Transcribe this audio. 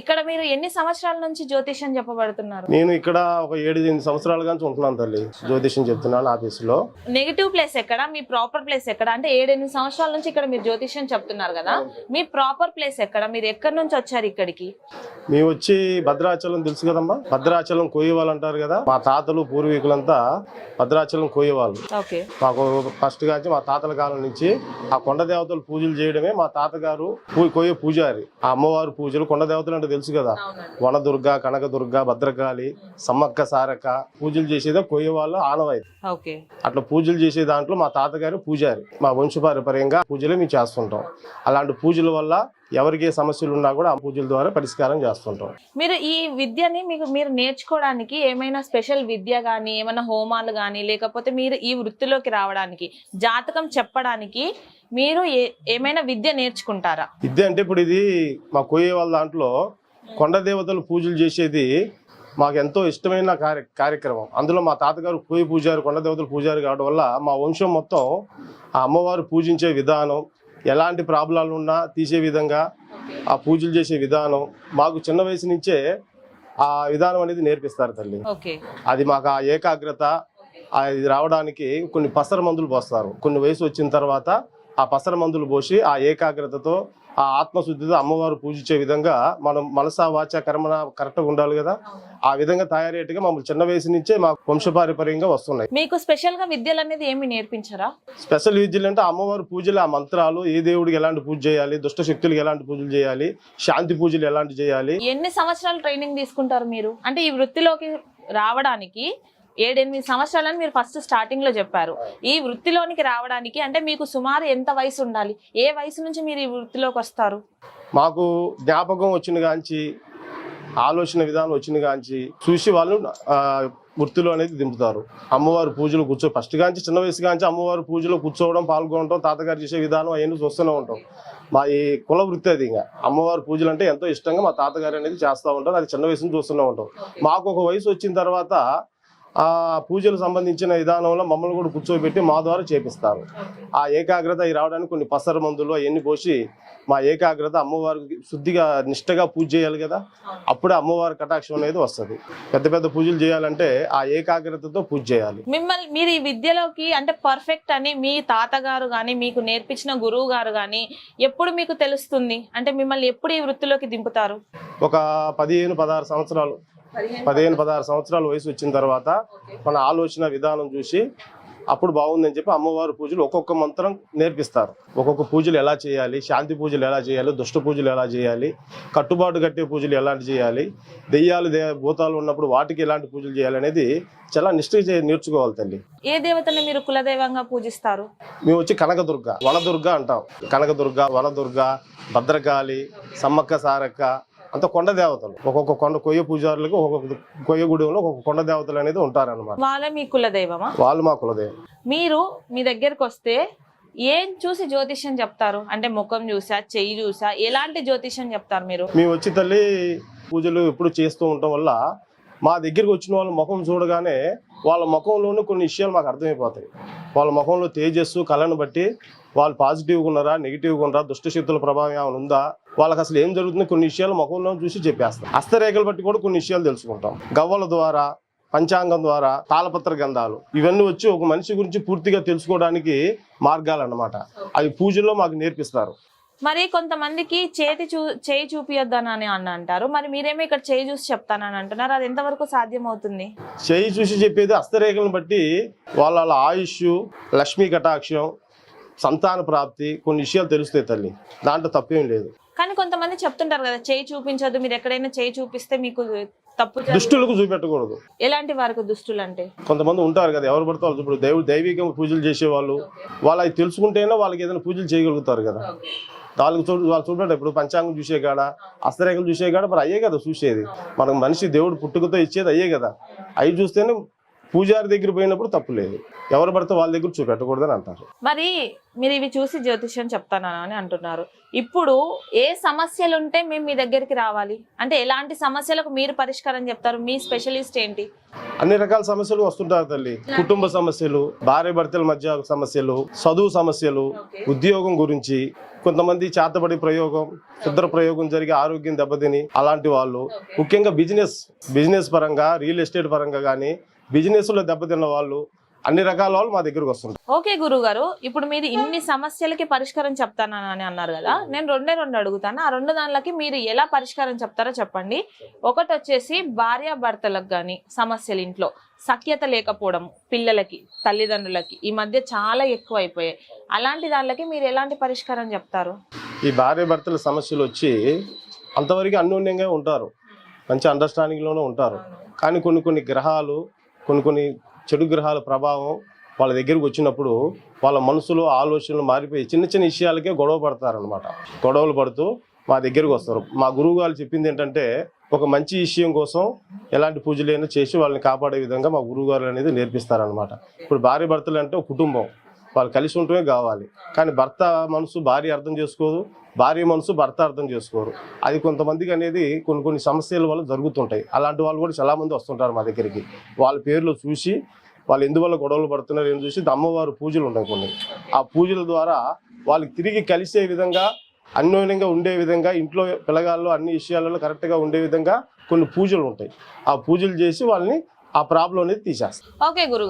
ఇక్కడ మీరు ఎన్ని సంవత్సరాల నుంచి జ్యోతిష్యం చెప్పబడుతున్నారు? నేను ఇక్కడ ఒక ఏడు ఎనిమిది సంవత్సరాల నుంచి ఉంటున్నాను తల్లి. జ్యోతిష్యం చెప్తున్నాను ఆఫీసులో. నెగిటివ్ ప్లేస్ ఎక్కడ? మీ ప్రాపర్ ప్లేస్ ఎక్కడ? అంటే ఏడెనిమిది సంవత్సరాల నుంచి ఇక్కడ మీరు జ్యోతిష్యం చెప్తున్నారు కదా. మీ ప్రాపర్ ప్లేస్ ఎక్కడ? మీరు ఎక్కడి నుంచి వచ్చారు ఇక్కడికి? మేము వచ్చి భద్రాచలం తెలుసు కదమ్మా? భద్రాచలం కోయేవాళ్ళు అంటారు కదా. మా తాతలు పూర్వీకులంతా భద్రాచలం కోయేవాళ్ళు ఓకే. మాకు ఫస్ట్ కాంచి మా తాతల కాలం నుంచి ఆ కొండ దేవతలు పూజలు చేయడమే మా తాతగారు కోయే పూజారి. ఆ అమ్మవారి పూజలు కొండ దేవతలు అంటే తెలుసు కదా. వనదుర్గ కనకదుర్గ భద్రకాళి సమ్మక్క సారక్క పూజలు చేసేదే కోయే వాళ్ళు ఆనవాయితీ. ఓకే. అట్లా పూజలు చేసే దాంట్లో మా తాతగారు పూజారి. మా వంశపారపర్యంగా పూజలు మేము చేస్తుంటాం. అలాంటి పూజల వల్ల ఎవరికి సమస్యలు ఉన్నా కూడా ఆ పూజల ద్వారా పరిష్కారం చేస్తుంటాం. మీరు ఈ విద్యని మీకు మీరు నేర్చుకోవడానికి ఏమైనా స్పెషల్ విద్య కానీ ఏమైనా హోమాలు కానీ లేకపోతే మీరు ఈ వృత్తిలోకి రావడానికి జాతకం చెప్పడానికి మీరు ఏమైనా విద్య నేర్చుకుంటారా? విద్య అంటే ఇప్పుడు ఇది మా కోయే వాళ్ళ దాంట్లో కొండ దేవతలు పూజలు చేసేది మాకు ఎంతో ఇష్టమైన కార్య కార్యక్రమం. అందులో మా తాతగారు కోయి పూజారి కొండ దేవతలు పూజారి కావడం వల్ల మా వంశం మొత్తం ఆ అమ్మవారు పూజించే విధానం ఎలాంటి ప్రాబ్లాలు ఉన్నా తీసే విధంగా ఆ పూజలు చేసే విధానం మాకు చిన్న వయసు నుంచే ఆ విధానం అనేది నేర్పిస్తారు తల్లి. అది మాకు ఆ ఏకాగ్రత అది రావడానికి కొన్ని పసర మందులు పోస్తారు. కొన్ని వయసు వచ్చిన తర్వాత ఆ పసర మందులు పోసి ఆ ఏకాగ్రతతో ఆ ఆత్మశుద్ధితో అమ్మవారు పూజించే విధంగా మనం మనసా వాచ కర్మణ కరెక్ట్గా ఉండాలి కదా. ఆ విధంగా తయారయ్యేట్టుగా మమ్మల్ని చిన్న వయసు నుంచే మాకు వంశపారపర్యంగా వస్తున్నాయి. మీకు స్పెషల్గా విద్యలు అనేది ఏమి నేర్పించరా? స్పెషల్ విద్యలు అంటే అమ్మవారి పూజలు ఆ మంత్రాలు ఏ దేవుడికి ఎలాంటి పూజ చేయాలి దుష్ట శక్తులకు ఎలాంటి పూజలు చేయాలి శాంతి పూజలు ఎలాంటి చేయాలి. ఎన్ని సంవత్సరాలు ట్రైనింగ్ తీసుకుంటారు మీరు? అంటే ఈ వృత్తిలోకి రావడానికి ఏడెనిమిది సంవత్సరాలని మీరు ఫస్ట్ స్టార్టింగ్లో చెప్పారు. ఈ వృత్తిలోనికి రావడానికి అంటే మీకు సుమారు ఎంత వయసు ఉండాలి? ఏ వయసు నుంచి మీరు ఈ వృత్తిలోకి వస్తారు? మాకు జ్ఞాపకం వచ్చిన కాంచి ఆలోచన విధానం వచ్చిన కాంచి చూసి వాళ్ళు వృత్తిలో అనేది దింపుతారు. అమ్మవారి పూజలు కూర్చో ఫస్ట్ కాంచి చిన్న వయసు కాంచి అమ్మవారి పూజలో కూర్చోవడం పాల్గొనడం తాతగారు చేసే విధానం అవన్నీ చూస్తూనే ఉంటాం. మా ఈ కుల వృత్తి అది ఇంకా. అమ్మవారి పూజలు అంటే ఎంతో ఇష్టంగా మా తాతగారు అనేది చేస్తూ ఉంటారు. అది చిన్న వయసు చూస్తూనే ఉంటాం. మాకు ఒక వయసు వచ్చిన తర్వాత ఆ పూజలు సంబంధించిన విధానంలో మమ్మల్ని కూడా కూర్చోబెట్టి మా ద్వారా చేపిస్తారు. ఆ ఏకాగ్రత రావడానికి కొన్ని పసర మందులు అవన్నీ పోసి మా ఏకాగ్రత అమ్మవారికి శుద్ధిగా నిష్టగా పూజ చేయాలి కదా? అప్పుడే అమ్మవారి కటాక్షం అనేది వస్తుంది. పెద్ద పెద్ద పూజలు చేయాలంటే ఆ ఏకాగ్రతతో పూజ చేయాలి. మిమ్మల్ని మీరు ఈ విద్యలోకి అంటే పర్ఫెక్ట్ అని మీ తాతగారు కానీ మీకు నేర్పించిన గురువు గారు కానీ ఎప్పుడు మీకు తెలుస్తుంది? అంటే మిమ్మల్ని ఎప్పుడు ఈ వృత్తిలోకి దింపుతారు? ఒక పదిహేను పదహారు సంవత్సరాలు పదిహేను పదహారు సంవత్సరాల వయసు వచ్చిన తర్వాత మన ఆలోచన విధానం చూసి అప్పుడు బాగుందని చెప్పి అమ్మవారి పూజలు ఒక్కొక్క మంత్రం నేర్పిస్తారు. ఒక్కొక్క పూజలు ఎలా చేయాలి శాంతి పూజలు ఎలా చేయాలి దుష్ట పూజలు ఎలా చేయాలి కట్టుబాటు కట్టే పూజలు ఎలాంటి చేయాలి దెయ్యాలు భూతాలు ఉన్నప్పుడు వాటికి ఎలాంటి పూజలు చేయాలి అనేది చాలా నిష్ఠగా చే- నేర్చుకోవాలి తల్లి. ఏ దేవతని మీరు కులదైవంగా పూజిస్తారు? మేము వచ్చి కనకదుర్గ వనదుర్గ అంటాం. కనకదుర్గ వనదుర్గ భద్రకాళి సమ్మక్క సారక్క అంత కొండ దేవతలు. ఒక్కొక్క కొండ కొయ్య పూజారులకు ఒక్కొక్క కొయ్య గుడిలో ఒక్కొక్క కొండ దేవతలు అనేది ఉంటారన్నమాట. వాళ్ళే మీ కులదైవమా? వాళ్ళు మా కులదేవం. మీరు మీ దగ్గరకు వస్తే ఏం చూసి జ్యోతిష్యం చెప్తారు? అంటే ముఖం చూసా చెయ్యి చూసా ఎలాంటి జ్యోతిష్యం చెప్తారు మీరు? మేము వచ్చి తల్లి పూజలు ఎప్పుడు చేస్తూ ఉండటం వల్ల మా దగ్గరికి వచ్చిన వాళ్ళ ముఖం చూడగానే వాళ్ళ ముఖంలోనూ కొన్ని విషయాలు మాకు అర్థమైపోతాయి. వాళ్ళ ముఖంలో తేజస్సు కళను బట్టి వాళ్ళు పాజిటివ్గా ఉన్నారా నెగిటివ్గా ఉన్నారా దుష్టశక్తుల ప్రభావం ఏమైనా ఉందా? వాళ్ళకి అసలు ఏం జరుగుతుంది? కొన్ని విషయాలు ముఖంలో చూసి చెప్పేస్తాం. హస్తరేఖలు బట్టి కూడా కొన్ని విషయాలు తెలుసుకుంటాం. గవ్వల ద్వారా పంచాంగం ద్వారా తాళపత్ర గ్రంథాలు ఇవన్నీ వచ్చి ఒక మనిషి గురించి పూర్తిగా తెలుసుకోవడానికి మార్గాలు అన్నమాట. అవి పూజల్లో మాకు నేర్పిస్తారు. మరి కొంతమందికి చేతి చూ చేయి చూపియొద్దని అని అంటారు. మరి మీరేమో ఇక్కడ చేయి చూసి చెప్తానని అంటున్నారు. అది ఎంతవరకు సాధ్యం అవుతుంది చేయి చూసి చెప్పేది హస్తరేఖలను బట్టి వాళ్ళ వాళ్ళ ఆయుష్ లక్ష్మీ కటాక్షం సంతాన ప్రాప్తి కొన్ని విషయాలు తెలుస్తాయి తల్లి. దాంట్లో తప్పేం లేదు. కానీ కొంతమంది చెప్తుంటారు కదా చేయి చూపించొద్దు మీరు ఎక్కడైనా చేయి చూపిస్తే మీకు తప్పు దుష్టులకు చూపెట్టకూడదు. ఎలాంటి వారికి దుస్తులు అంటే కొంతమంది ఉంటారు కదా ఎవరు పడితే వాళ్ళు ఇప్పుడు దైవ దైవిక పూజలు చేసేవాళ్ళు. వాళ్ళు అవి తెలుసుకుంటేనే వాళ్ళకి ఏదైనా పూజలు చేయగలుగుతారు కదా. వాళ్ళకి చూ వాళ్ళు చూడండి ఇప్పుడు పంచాంగం చూసే కాడ హస్తరేఖలు చూసే కాడ మరి అయ్యే కదా చూసేది. మనకు మనిషి దేవుడు పుట్టుకతో ఇచ్చేది అయ్యే కదా. అవి చూస్తేనే పూజారి దగ్గర పోయినప్పుడు తప్పు లేదు. ఎవరు పడితే వాళ్ళ దగ్గర చూపెట్టకూడదని అంటారు. మరి మీరు ఇవి చూసి జ్యోతిష్యం చెప్తాను అని అంటున్నారు. ఇప్పుడు ఏ సమస్యలు ఉంటే మేము మీ దగ్గరికి రావాలి. అంటే ఎలాంటి సమస్యలకు మీరు పరిష్కారం చెప్తారు? మీ స్పెషలిస్ట్ ఏంటి? అన్ని రకాల సమస్యలు వస్తుంటారు తల్లి. కుటుంబ సమస్యలు భార్య భర్తల మధ్య సమస్యలు చదువు సమస్యలు ఉద్యోగం గురించి కొంతమంది చేతబడి ప్రయోగం శుద్ర ప్రయోగం జరిగి ఆరోగ్యం దెబ్బతిని అలాంటి వాళ్ళు. ముఖ్యంగా బిజినెస్ బిజినెస్ పరంగా రియల్ ఎస్టేట్ పరంగా కానీ బిజినెస్లో దెబ్బతిన్న వాళ్ళు అన్ని రకాల వాళ్ళు మా దగ్గరకు వస్తుంటారు. ఓకే గురువు గారు ఇప్పుడు మీరు ఇన్ని సమస్యలకి పరిష్కారం చెప్తానని అని అన్నారు కదా నేను రెండే రెండు అడుగుతాను. ఆ రెండు దానిలకి మీరు ఎలా పరిష్కారం చెప్తారో చెప్పండి. ఒకటి వచ్చేసి భార్య భర్తలకు కానీ సమస్యలు ఇంట్లో సఖ్యత లేకపోవడం పిల్లలకి తల్లిదండ్రులకి ఈ మధ్య చాలా ఎక్కువ అయిపోయాయి అలాంటి దానిలకి మీరు ఎలాంటి పరిష్కారం చెప్తారు? ఈ భార్య భర్తల సమస్యలు వచ్చి అంతవరకు అన్యోన్యంగా ఉంటారు. మంచి అండర్స్టాండింగ్లోనే ఉంటారు. కానీ కొన్ని కొన్ని గ్రహాలు కొన్ని కొన్ని చెడు గ్రహాల ప్రభావం వాళ్ళ దగ్గరికి వచ్చినప్పుడు వాళ్ళ మనసులో ఆలోచనలు మారిపోయి చిన్న చిన్న విషయాలకే గొడవ పడతారనమాట గొడవలు పడుతూ మా దగ్గరకు వస్తారు. మా గురువు గారు చెప్పింది ఏంటంటే ఒక మంచి విషయం కోసం ఎలాంటి పూజలైనా చేసి వాళ్ళని కాపాడే విధంగా మా గురువుగారు అనేది నేర్పిస్తారనమాట ఇప్పుడు భార్య భర్తలు అంటే ఒక కుటుంబం. వాళ్ళు కలిసి ఉంటమే కావాలి. కానీ భర్త మనసు భార్య అర్థం చేసుకోదు. భార్య మనసు భర్త అర్థం చేసుకోరు. అది కొంతమందికి అనేది కొన్ని కొన్ని సమస్యల వల్ల జరుగుతుంటాయి. అలాంటి వాళ్ళు కూడా చాలామంది వస్తుంటారు మా దగ్గరికి. వాళ్ళ పేర్లు చూసి వాళ్ళు ఎందువల్ల గొడవలు పడుతున్నారు ఏం చూసి అమ్మవారు పూజలు ఉంటాయి కొన్ని. ఆ పూజల ద్వారా వాళ్ళకి తిరిగి కలిసే విధంగా అన్యోన్యంగా ఉండే విధంగా ఇంట్లో పిల్లగాళ్ళు అన్ని విషయాలలో కరెక్ట్గా ఉండే విధంగా కొన్ని పూజలు ఉంటాయి. ఆ పూజలు చేసి వాళ్ళని ఆ ప్రాబ్లం అనేది తీసేస్తారు. ఓకే